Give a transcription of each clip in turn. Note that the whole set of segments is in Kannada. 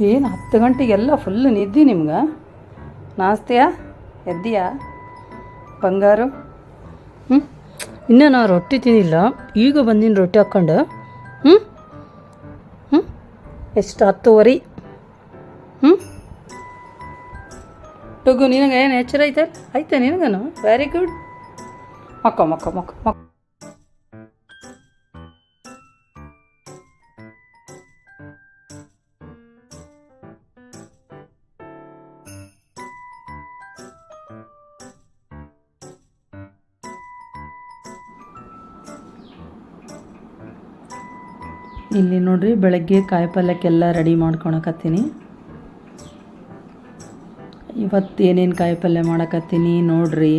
ಏನು ಹತ್ತು ಗಂಟೆಗೆಲ್ಲ ಫುಲ್ ನಿದ್ದೆ ನಿಮ್ಗೆ? ನಾಸ್ತಿಯಾ, ಎದ್ದೀಯಾ? ಬಂಗಾರು? ಹ್ಞೂ ಇನ್ನೂ ನಾನು ರೊಟ್ಟಿ ತಿನ್ನಿಲ್ಲ ಈಗ ಬಂದಿನ ರೊಟ್ಟಿ ಹಾಕ್ಕೊಂಡು. ಹ್ಞೂ ಹ್ಞೂ ಎಷ್ಟು? ಹತ್ತುವರೆ. ಹ್ಞೂ ಟುಗು ನಿನಗೆ ಏನು ಎಚ್ಚರ ಐತೆ? ಐತೆ ನಿನಗನು? ವೆರಿ ಗುಡ್ ಮಕ್ಕ ಮಕ್ಕ ಮಕ್ಕ ಮಕ್ಕ. ಇಲ್ಲಿ ನೋಡ್ರಿ ಬೆಳಗ್ಗೆ ಕಾಯಿ ಪಲ್ಯಕ್ಕೆಲ್ಲ ರೆಡಿ ಮಾಡ್ಕೊಳಕತ್ತೀನಿ. ಇವತ್ತು ಏನೇನು ಕಾಯಿ ಪಲ್ಯ ಮಾಡಕತ್ತೀನಿ ನೋಡ್ರಿ.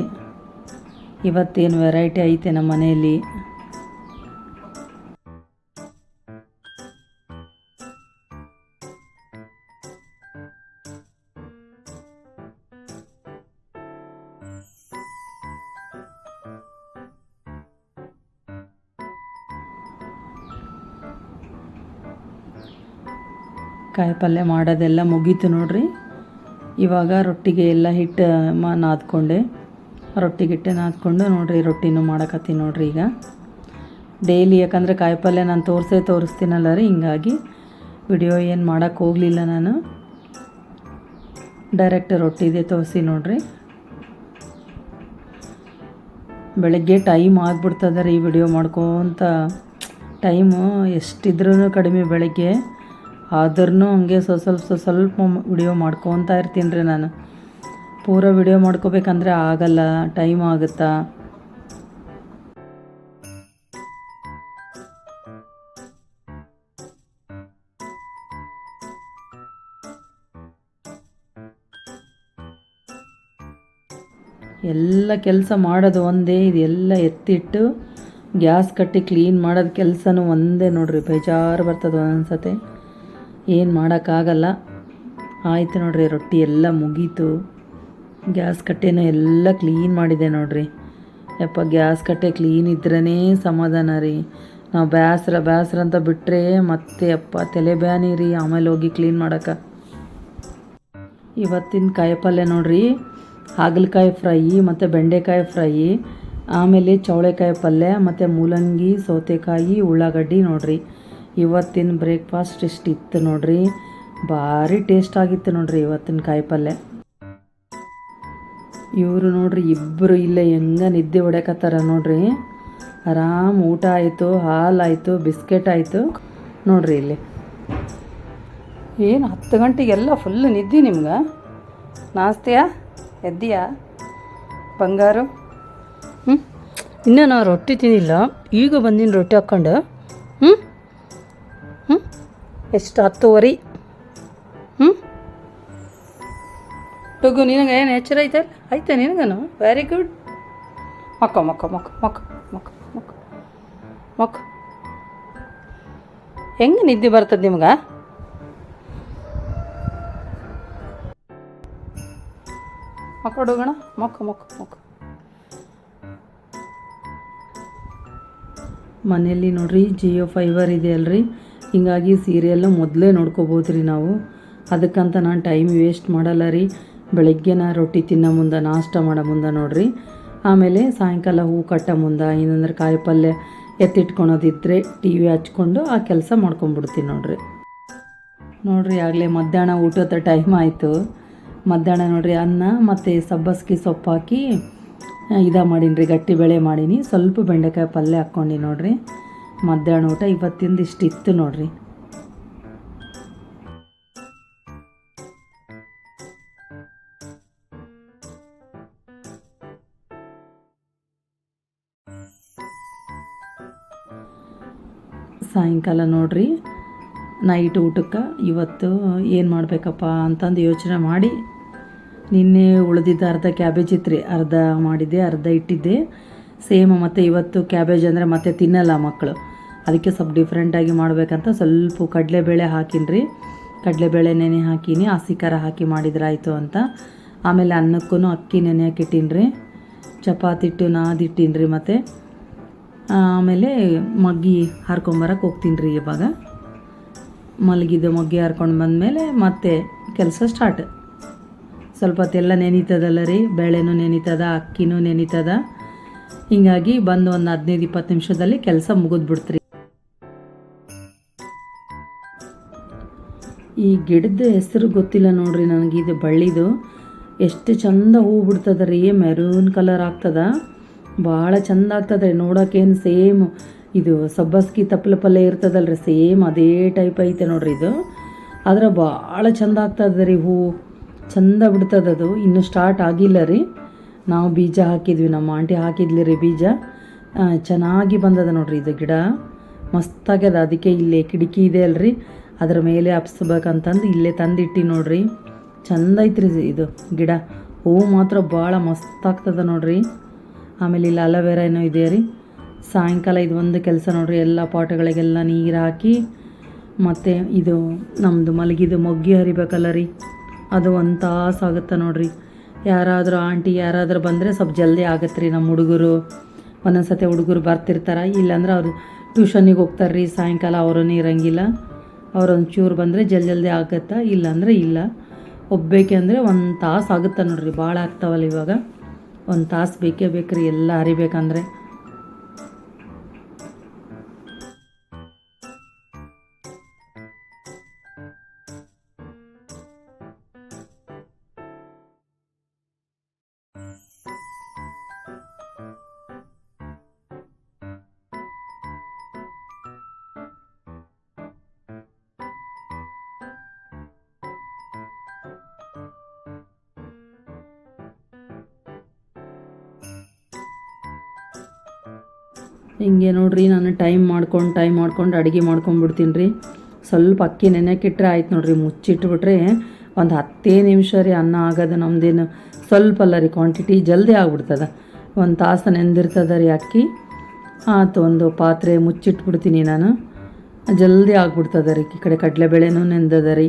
ಇವತ್ತೇನು ವೆರೈಟಿ ಐತೆ ನಮ್ಮ ಮನೆಯಲ್ಲಿ. ಕಾಯಿ ಪಲ್ಯ ಮಾಡೋದೆಲ್ಲ ಮುಗೀತು ನೋಡ್ರಿ. ಇವಾಗ ರೊಟ್ಟಿಗೆ ಎಲ್ಲ ಹಿಟ್ಟು, ಮ, ನಾದ್ಕೊಂಡೆ. ರೊಟ್ಟಿಗೆ ಹಿಟ್ಟೆ ನಾದ್ಕೊಂಡು ನೋಡ್ರಿ ರೊಟ್ಟಿನೂ ಮಾಡಕತ್ತೀನಿ ನೋಡ್ರಿ ಈಗ. ಡೈಲಿ ಯಾಕಂದರೆ ಕಾಯಿ ಪಲ್ಯ ನಾನು ತೋರಿಸೇ ತೋರಿಸ್ತೀನಲ್ಲ ರೀ, ಹಿಂಗಾಗಿ ವಿಡಿಯೋ ಏನು ಮಾಡೋಕ್ಕೆ ಹೋಗಲಿಲ್ಲ ನಾನು. ಡೈರೆಕ್ಟ್ ರೊಟ್ಟಿದೆ ತೋರಿಸಿ ನೋಡ್ರಿ. ಬೆಳಗ್ಗೆ ಟೈಮ್ ಆಗ್ಬಿಡ್ತದೆ ರೀ ವಿಡಿಯೋ ಮಾಡ್ಕೊತ. ಟೈಮು ಎಷ್ಟಿದ್ರೂ ಕಡಿಮೆ ಬೆಳಗ್ಗೆ. ಆದ್ರೂ ಹಂಗೆ ಸ್ವಲ್ಪ ಸ್ವಲ್ಪ ಸ್ವ ಸ್ವಲ್ಪ ವಿಡಿಯೋ ಮಾಡ್ಕೊತ ಇರ್ತೀನಿ ರೀ ನಾನು. ಪೂರ ವಿಡಿಯೋ ಮಾಡ್ಕೋಬೇಕಂದ್ರೆ ಆಗಲ್ಲ, ಟೈಮ್ ಆಗುತ್ತಾ? ಎಲ್ಲ ಕೆಲಸ ಮಾಡೋದು ಒಂದೇ, ಇದೆಲ್ಲ ಎತ್ತಿಟ್ಟು ಗ್ಯಾಸ್ ಕಟ್ಟಿ ಕ್ಲೀನ್ ಮಾಡೋದು ಕೆಲಸನೂ ಒಂದೇ ನೋಡ್ರಿ, ಬೇಜಾರು ಬರ್ತದೆ ಒಂದೊಂದ್ಸತಿ. ಏನು ಮಾಡೋಕ್ಕಾಗಲ್ಲ. ಆಯ್ತು ನೋಡ್ರಿ, ರೊಟ್ಟಿ ಎಲ್ಲ ಮುಗೀತು. ಗ್ಯಾಸ್ ಕಟ್ಟೆನೂ ಎಲ್ಲ ಕ್ಲೀನ್ ಮಾಡಿದೆ ನೋಡ್ರಿ. ಯಪ್ಪ, ಗ್ಯಾಸ್ ಕಟ್ಟೆ ಕ್ಲೀನ್ ಇದ್ರೇ ಸಮಾಧಾನ ರೀ. ನಾವು ಬ್ಯಾಸ್ರ ಬ್ಯಾಸ್ರ ಅಂತ ಬಿಟ್ಟರೆ ಮತ್ತೆ ಅಪ್ಪ ತಲೆ ಬ್ಯಾನಿ ರೀ, ಆಮೇಲೆ ಹೋಗಿ ಕ್ಲೀನ್ ಮಾಡೋಕೆ. ಇವತ್ತಿನ ಕಾಯಿ ಪಲ್ಯ ನೋಡ್ರಿ, ಹಾಗಲಕಾಯಿ ಫ್ರೈ, ಮತ್ತು ಬೆಂಡೆಕಾಯಿ ಫ್ರೈ, ಆಮೇಲೆ ಚೌಳೆಕಾಯಿ ಪಲ್ಯ, ಮತ್ತು ಮೂಲಂಗಿ, ಸೌತೆಕಾಯಿ, ಉಳ್ಳಾಗಡ್ಡಿ ನೋಡ್ರಿ. ಇವತ್ತಿನ ಬ್ರೇಕ್ಫಾಸ್ಟ್ ಇಷ್ಟು ಇತ್ತು ನೋಡ್ರಿ. ಭಾರಿ ಟೇಸ್ಟ್ ಆಗಿತ್ತು ನೋಡ್ರಿ ಇವತ್ತಿನ ಕಾಯಿ ಪಲ್ಯ. ಇವರು ನೋಡ್ರಿ ಇಬ್ಬರು ಇಲ್ಲೇ ಹೆಂಗ ನಿದ್ದೆ ಹೊಡ್ಯಾಕತ್ತಾರ ನೋಡ್ರಿ. ಆರಾಮ್ ಊಟ ಆಯಿತು ಹಾಲಾಯಿತು ಬಿಸ್ಕೆಟ್ ಆಯಿತು ನೋಡ್ರಿ ಇಲ್ಲಿ. ಏನು ಹತ್ತು ಗಂಟೆಗೆಲ್ಲ ಫುಲ್ ನಿದ್ದೆ ನಿಮ್ಗೆ? ನಾಸ್ತಿಯಾ? ಎದ್ದೀಯಾ? ಬಂಗಾರು? ಹ್ಞೂ ಇನ್ನೂ ನಾನು ರೊಟ್ಟಿ ತಿನ್ನಿಲ್ಲ ಈಗ ಬಂದಿನ ರೊಟ್ಟಿ ಹಾಕ್ಕೊಂಡು. ಹ್ಞೂ ಎಷ್ಟು? ಹತ್ತುವರೆ. ಹ್ಞೂ ಟುಗು, ನಿನಗೆ ಏನು ಎಚ್ಚರ ಐತೆ? ಐತೆ ನಿನಗನು? ವೆರಿ ಗುಡ್ ಮಕ್ಕ ಮಕ್ಕ ಮಕ್ಕ ಮಕ್ಕ ಮಕ್ಕ ಮಕ್ಕ ಮಕ್ಕ. ಹೆಂಗೆ ನಿದ್ದೆ ಬರ್ತದೆ ನಿಮ್ಗೆ? ಮಕ್ಕ ಹುಡುಗಣ ಮಕ್ಕ ಮಕ್ಕ ಮಕ್ಕ. ಮನೆಯಲ್ಲಿ ನೋಡ್ರಿ, ಜಿಯೋ ಫೈಬರ್ ಇದೆ ಅಲ್ರಿ. ಹಿಂಗಾಗಿ ಸೀರಿಯಲ್ನ ಮೊದಲೇ ನೋಡ್ಕೋಬೋದು ರೀ ನಾವು. ಅದಕ್ಕಂತ ನಾನು ಟೈಮ್ ವೇಸ್ಟ್ ಮಾಡಲ್ಲ ರೀ. ಬೆಳಗ್ಗೆನ ರೊಟ್ಟಿ ತಿನ್ನೋ ಮುಂದೆ, ನಾಷ್ಟ ಮಾಡೋ ಮುಂದೆ ನೋಡ್ರಿ. ಆಮೇಲೆ ಸಾಯಂಕಾಲ ಹೂ ಕಟ್ಟೋ ಮುಂದೆ ಏನಂದ್ರೆ ಕಾಯಿ ಪಲ್ಯ ಎತ್ತಿಟ್ಕೊಳೋದಿದ್ದರೆ ಟಿ ವಿ ಹಚ್ಕೊಂಡು ಆ ಕೆಲಸ ಮಾಡ್ಕೊಂಬಿಡ್ತೀನಿ ನೋಡ್ರಿ. ನೋಡ್ರಿ ಆಗಲೇ ಮಧ್ಯಾಹ್ನ ಊಟದ ಟೈಮ್ ಆಯಿತು. ಮಧ್ಯಾಹ್ನ ನೋಡ್ರಿ ಅನ್ನ ಮತ್ತು ಸಬ್ಬಸ್ಗೆ ಸೊಪ್ಪು ಹಾಕಿ, ಇದ ಮಾಡೀನಿ ರೀ ಗಟ್ಟಿ ಬೇಳೆ ಮಾಡೀನಿ. ಸ್ವಲ್ಪ ಬೆಂಡೆಕಾಯಿ ಪಲ್ಯ ಹಾಕ್ಕೊಂಡಿ ನೋಡ್ರಿ. ಮಧ್ಯಾಹ್ನ ಊಟ ಇವತ್ತಿಂದ ಇಷ್ಟು ಇತ್ತು ನೋಡ್ರಿ. ಸಾಯಂಕಾಲ ನೋಡ್ರಿ, ನೈಟ್ ಊಟಕ್ಕೆ ಇವತ್ತು ಏನು ಮಾಡಬೇಕಪ್ಪ ಅಂತಂದು ಯೋಚನೆ ಮಾಡಿ, ನಿನ್ನೆ ಉಳಿದಿದ್ದ ಅರ್ಧ ಕ್ಯಾಬೇಜ್ ಇತ್ತು ಅರ್ಧ ಮಾಡಿದ್ದೆ, ಅರ್ಧ ಇಟ್ಟಿದ್ದೆ. ಸೇಮ್ ಮತ್ತು ಇವತ್ತು ಕ್ಯಾಬೇಜ್ ಅಂದರೆ ಮತ್ತೆ ತಿನ್ನಲ್ಲ ಮಕ್ಕಳು ಅದಕ್ಕೆ ಸ್ವಲ್ಪ ಡಿಫ್ರೆಂಟಾಗಿ ಮಾಡಬೇಕಂತ ಸ್ವಲ್ಪ ಕಡಲೆಬೇಳೆ ಹಾಕಿನಿ ರೀ ಕಡಲೆಬೇಳೆ ನೆನೆ ಹಾಕೀನಿ, ಹಸಿ ಖಾರ ಹಾಕಿ ಮಾಡಿದ್ರಾಯಿತು ಅಂತ. ಆಮೇಲೆ ಅನ್ನಕ್ಕೂ ಅಕ್ಕಿ ನೆನೆ ರೀ ಚಪಾತಿ ಹಿಟ್ಟು ನಾದಿಟ್ಟೀನಿ ರೀ ಮತ್ತು. ಆಮೇಲೆ ಮಗ್ಗಿ ಹಾರ್ಕೊಂಬರಕ್ಕೆ ಹೋಗ್ತೀನಿ ರೀ ಇವಾಗ. ಮಲಗಿದ್ದು ಮಗ್ಗಿ ಹರ್ಕೊಂಡು ಬಂದಮೇಲೆ ಮತ್ತೆ ಕೆಲಸ ಸ್ಟಾರ್ಟ್ ಸ್ವಲ್ಪ ಹೊತ್ತೆಲ್ಲ ನೆನೀತದಲ್ಲ ರೀ, ಬೇಳೆನೂ ನೆನೀತದ, ಅಕ್ಕಿನೂ ನೆನೀತದ. ಹೀಗಾಗಿ ಬಂದು ಒಂದು ಹದಿನೈದು ಇಪ್ಪತ್ತು ನಿಮಿಷದಲ್ಲಿ ಕೆಲಸ ಮುಗಿದ್ಬಿಡ್ತ್ರಿ. ಈ ಗಿಡದ ಹೆಸರು ಗೊತ್ತಿಲ್ಲ ನೋಡ್ರಿ ನನಗೆ, ಇದು ಬಳ್ಳಿದು. ಎಷ್ಟು ಚಂದ ಹೂ ಬಿಡ್ತದ ರೀ ಮೆರೂನ್ ಕಲರ್ ಆಗ್ತದ. ಭಾಳ ಚಂದ ಆಗ್ತದೆ ನೋಡೋಕೇನು ಸೇಮ್ ಇದು ಸಬ್ಬಸ್ಗಿ ತಪ್ಪಲ ಪಲ್ಯ ರೀ ಸೇಮ್ ಅದೇ ಟೈಪ್ ಐತೆ ನೋಡ್ರಿ ಇದು. ಆದ್ರೆ ಭಾಳ ಚಂದ ಆಗ್ತದೆ ರೀ ಹೂ. ಚಂದ ಬಿಡ್ತದದು ಇನ್ನು ಸ್ಟಾರ್ಟ್ ಆಗಿಲ್ಲ ರೀ. ನಾವು ಬೀಜ ಹಾಕಿದ್ವಿ, ನಮ್ಮ ಆಂಟಿ ಹಾಕಿದ್ಲಿ ರೀ ಬೀಜ. ಚೆನ್ನಾಗಿ ಬಂದದ ನೋಡ್ರಿ ಇದು ಗಿಡ. ಮಸ್ತಾಗ್ಯದ, ಅದಕ್ಕೆ ಇಲ್ಲಿ ಕಿಟಕಿ ಇದೆ ಅಲ್ರಿ. ಅದ್ರ ಮೇಲೆ ಹಬ್ಸ್ಬೇಕಂತಂದು ಇಲ್ಲೇ ತಂದಿಟ್ಟು ನೋಡ್ರಿ. ಚಂದ ಐತ್ರಿ ಇದು ಗಿಡ. ಹೂವು ಮಾತ್ರ ಭಾಳ ಮಸ್ತ್ ಆಗ್ತದೆ ನೋಡ್ರಿ. ಆಮೇಲೆ ಇಲ್ಲಿ ಅಲೋವೆರಾ ಏನೋ ಇದೆ ರೀ. ಸಾಯಂಕಾಲ ಇದು ಒಂದು ಕೆಲಸ ನೋಡ್ರಿ, ಎಲ್ಲ ಪಾಟ್ಗಳಿಗೆಲ್ಲ ನೀರು ಹಾಕಿ, ಮತ್ತು ಇದು ನಮ್ಮದು ಮಲಗಿದು ಮೊಗ್ಗಿ ಹರಿಬೇಕಲ್ಲ ರೀ. ಅದು ಒಂದು ತಾಸು ಆಗುತ್ತೆ ನೋಡ್ರಿ. ಯಾರಾದರೂ ಆಂಟಿ ಯಾರಾದರೂ ಬಂದರೆ ಸ್ವಲ್ಪ ಜಲ್ದಿ ಆಗತ್ತೆ ರೀ ನಮ್ಮ ಹುಡುಗರು. ಒಂದೊಂದು ಸತಿ ಹುಡುಗರು ಬರ್ತಿರ್ತಾರೆ, ಇಲ್ಲಾಂದ್ರೆ ಅವರು ಟ್ಯೂಷನಿಗೆ ಹೋಗ್ತಾರೆ ರೀ ಸಾಯಂಕಾಲ ಅವರೂ ಇರಂಗಿಲ್ಲ ಅವ್ರೊಂದು ಚೂರು ಬಂದರೆ ಜಲ್ದಿ ಜಲ್ದಿ ಇಲ್ಲ ಅಂದರೆ ಇಲ್ಲ. ಒಬ್ಬೇಕೆ ಅಂದರೆ ಒಂದು ತಾಸು ಆಗುತ್ತೆ ನೋಡ್ರಿ ಭಾಳ ಆಗ್ತಾವಲ್ಲ ಇವಾಗ. ಒಂದು ತಾಸು ಬೇಕೇ ಬೇಕ್ರಿ, ಎಲ್ಲ ಹರಿಬೇಕಂದ್ರೆ ಹಿಂಗೆ ನೋಡ್ರಿ, ನಾನು ಟೈಮ್ ಮಾಡ್ಕೊಂಡು ಟೈಮ್ ಮಾಡ್ಕೊಂಡು ಅಡುಗೆ ಮಾಡ್ಕೊಂಡ್ಬಿಡ್ತೀನಿ ರೀ. ಸ್ವಲ್ಪ ಅಕ್ಕಿ ನೆನೆಕ್ಕಿಟ್ರೆ ಆಯ್ತು ನೋಡ್ರಿ, ಮುಚ್ಚಿಟ್ಬಿಟ್ರೆ ಒಂದು ಹತ್ತೇ ನಿಮಿಷ ರೀ ಅನ್ನ ಆಗೋದು ನಮ್ದೇನು ಸ್ವಲ್ಪ ಅಲ್ಲ ರೀ ಕ್ವಾಂಟಿಟಿ ಜಲ್ದಿ ಆಗ್ಬಿಡ್ತದ. ಒಂದು ತಾಸು ನೆಂದಿರ್ತದ ರೀ ಅಕ್ಕಿ. ಆತು ಒಂದು ಪಾತ್ರೆ ಮುಚ್ಚಿಟ್ಬಿಡ್ತೀನಿ ನಾನು. ಜಲ್ದಿ ಆಗ್ಬಿಡ್ತದ ರೀ ಈ ಕಡೆ, ಕಡಲೆಬೇಳೆನೂ ನೆಂದದ ರೀ.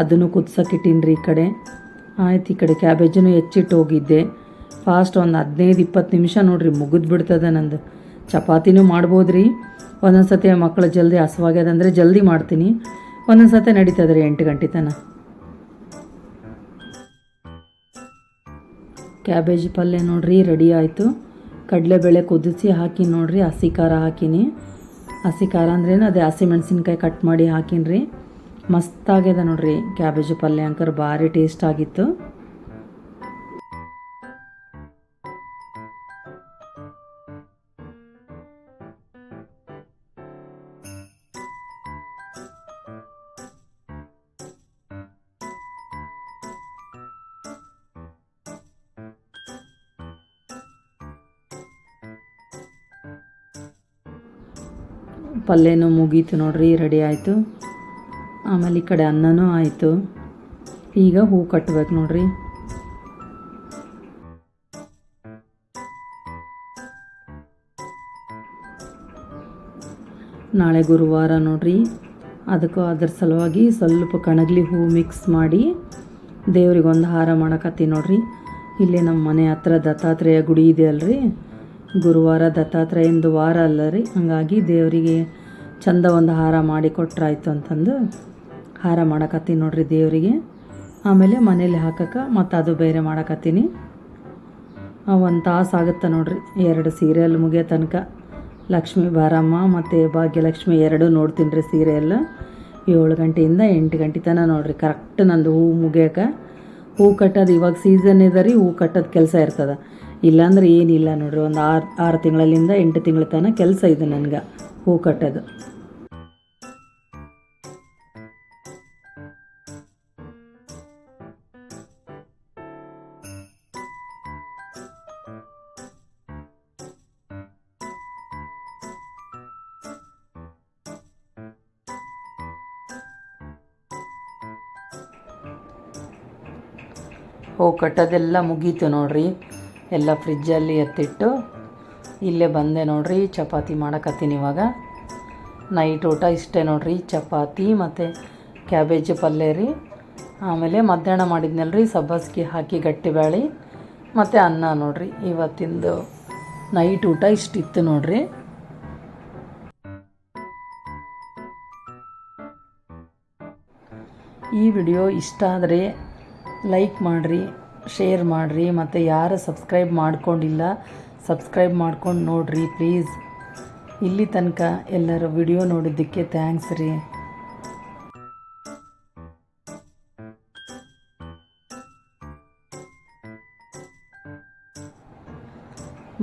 ಅದನ್ನು ಕುದ್ಸಕ್ಕಿಟ್ಟೀನಿ ರೀ ಈ ಕಡೆ. ಆಯ್ತು ಈ ಕಡೆ ಕ್ಯಾಬೇಜನ್ನು ಹೆಚ್ಚಿಟ್ಟು ಹೋಗಿದ್ದೆ. ಫಾಸ್ಟ್ ಒಂದು ಹದಿನೈದು ಇಪ್ಪತ್ತು ನಿಮಿಷ ನೋಡ್ರಿ, ಮುಗಿದು ಬಿಡ್ತದ ನಂದು. ಚಪಾತಿನೂ ಮಾಡ್ಬೋದು ರೀ ಒಂದೊಂದು ಸತಿ ಮಕ್ಕಳು ಜಲ್ದಿ ಹಸುವಾಗ್ಯದಂದ್ರೆ ಜಲ್ದಿ ಮಾಡ್ತೀನಿ. ಒಂದೊಂದು ಸತಿ ನಡೀತದೆ ರೀ ಎಂಟು ಗಂಟೆ ತನಕ ಕ್ಯಾಬೇಜ್ ಪಲ್ಯ ನೋಡ್ರಿ, ರೆಡಿ ಆಯಿತು. ಕಡಲೆಬೇಳೆ ಕುದಿಸಿ ಹಾಕಿ ನೋಡ್ರಿ, ಹಸಿ ಖಾರ ಹಾಕಿನಿ. ಹಸಿ ಖಾರ ಅಂದ್ರೇನು, ಅದೇ ಹಸಿ ಮೆಣಸಿನ್ಕಾಯಿ ಕಟ್ ಮಾಡಿ ಹಾಕಿನಿ ರೀ ಮಸ್ತಾಗ್ಯದ ನೋಡ್ರಿ, ಕ್ಯಾಬೇಜ್ ಪಲ್ಯ ಅಂಕರ್ ಭಾರಿ ಟೇಸ್ಟ್ ಆಗಿತ್ತು. ಪಲ್ಯನೂ ಮುಗೀತು ನೋಡ್ರಿ ರೆಡಿ ಆಯಿತು. ಆಮೇಲೆ ಈ ಕಡೆ ಅನ್ನನೂ ಆಯಿತು. ಈಗ ಹೂ ಕಟ್ಬೇಕು ನೋಡ್ರಿ. ನಾಳೆ ಗುರುವಾರ ನೋಡ್ರಿ. ಅದಕ್ಕೂ ಅದ್ರ ಸಲುವಾಗಿ ಸ್ವಲ್ಪ ಕಣಗ್ಲಿ ಹೂ ಮಿಕ್ಸ್ ಮಾಡಿ ದೇವ್ರಿಗೆ ಒಂದು ಹಾರ ಮಾಡಕತ್ತೀನಿ ನೋಡ್ರಿ. ಇಲ್ಲಿ ನಮ್ಮ ಮನೆ ಹತ್ರ ದತ್ತಾತ್ರೇಯ ಗುಡಿ ಇದೆ ಅಲ್ರಿ. ಗುರುವಾರ ದತ್ತಾತ್ರೇಯಂದು ವಾರ ಅಲ್ಲ ರೀ. ಹಂಗಾಗಿ ದೇವರಿಗೆ ಚಂದ ಒಂದು ಹಾರ ಮಾಡಿ ಕೊಟ್ರಾಯ್ತು ಅಂತಂದು ಹಾರ ಮಾಡಕತ್ತೀನಿ ನೋಡ್ರಿ ದೇವರಿಗೆ. ಆಮೇಲೆ ಮನೇಲಿ ಹಾಕಕ್ಕೆ ಮತ್ತು ಅದು ಬೇರೆ ಮಾಡಕತ್ತೀನಿ. ಒಂದು ತಾಸು ಆಗುತ್ತೆ ನೋಡ್ರಿ. ಎರಡು ಸೀರಿಯಲ್ ಮುಗಿಯೋ ತನಕ ಲಕ್ಷ್ಮೀ ಬಾರಮ್ಮ ಮತ್ತು ಭಾಗ್ಯಲಕ್ಷ್ಮಿ ಎರಡೂ ನೋಡ್ತೀನಿ ರೀ ಸೀರಿಯಲ್. ಏಳು ಗಂಟೆಯಿಂದ ಎಂಟು ಗಂಟೆ ತನಕ ನೋಡ್ರಿ. ಕರೆಕ್ಟ್ ನಂದು ಹೂವು ಮುಗಿಯೋಕೆ. ಹೂ ಕಟ್ಟೋದು ಇವಾಗ ಸೀಸನ್ ಇದೆ ರೀ. ಹೂ ಕಟ್ಟೋದು ಕೆಲಸ ಇರ್ತದೆ. ಇಲ್ಲಾಂದ್ರೆ ಏನಿಲ್ಲ ನೋಡ್ರಿ, ಒಂದು ಆರು ಆರು ತಿಂಗಳಲ್ಲಿಂದ ಎಂಟು ತಿಂಗಳ ತನಕ ಕೆಲಸ ಇದೆ ನನಗೆ, ಹೂ ಕಟ್ಟೋದು. ಹೂ ಕಟ್ಟೋದೆಲ್ಲ ಮುಗೀತು ನೋಡ್ರಿ. ಎಲ್ಲ ಫ್ರಿಜ್ಜಲ್ಲಿ ಎತ್ತಿಟ್ಟು ಇಲ್ಲೇ ಬಂದೆ ನೋಡ್ರಿ, ಚಪಾತಿ ಮಾಡಕತ್ತೀನಿ ಇವಾಗ. ನೈಟ್ ಊಟ ಇಷ್ಟೇ ನೋಡ್ರಿ, ಚಪಾತಿ ಮತ್ತು ಕ್ಯಾಬೇಜ್ ಪಲ್ಯ ರೀ. ಆಮೇಲೆ ಮಧ್ಯಾಹ್ನ ಮಾಡಿದ್ನಲ್ಲ ರೀ ಸಬ್ಬಸ್ಗೆ ಹಾಕಿ ಗಟ್ಟಿ ಬ್ಯಾಳಿ ಮತ್ತು ಅನ್ನ ನೋಡ್ರಿ. ಇವತ್ತಿಂದು ನೈಟ್ ಊಟ ಇಷ್ಟಿತ್ತು ನೋಡ್ರಿ. ಈ ವಿಡಿಯೋ ಇಷ್ಟ ಆದರೆ ಲೈಕ್ ಮಾಡಿರಿ. ಶೇರ್ ಮಾಡಿರಿ ಮತ್ತು ಯಾರು ಸಬ್ಸ್ಕ್ರೈಬ್ ಮಾಡ್ಕೊಂಡಿಲ್ಲ ಸಬ್ಸ್ಕ್ರೈಬ್ ಮಾಡ್ಕೊಂಡು ನೋಡಿರಿ ಪ್ಲೀಸ್ ಇಲ್ಲಿ ತನಕ ಎಲ್ಲರೂ ವಿಡಿಯೋ ನೋಡಿದ್ದಕ್ಕೆ ಥ್ಯಾಂಕ್ಸ್ ರೀ.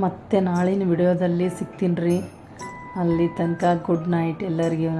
ಮತ್ತೆ ನಾಳಿನ ವಿಡಿಯೋದಲ್ಲಿ ಸಿಗ್ತೀನಿ ರೀ. ಅಲ್ಲಿ ತನಕ ಗುಡ್ ನೈಟ್ ಎಲ್ಲರಿಗೂ.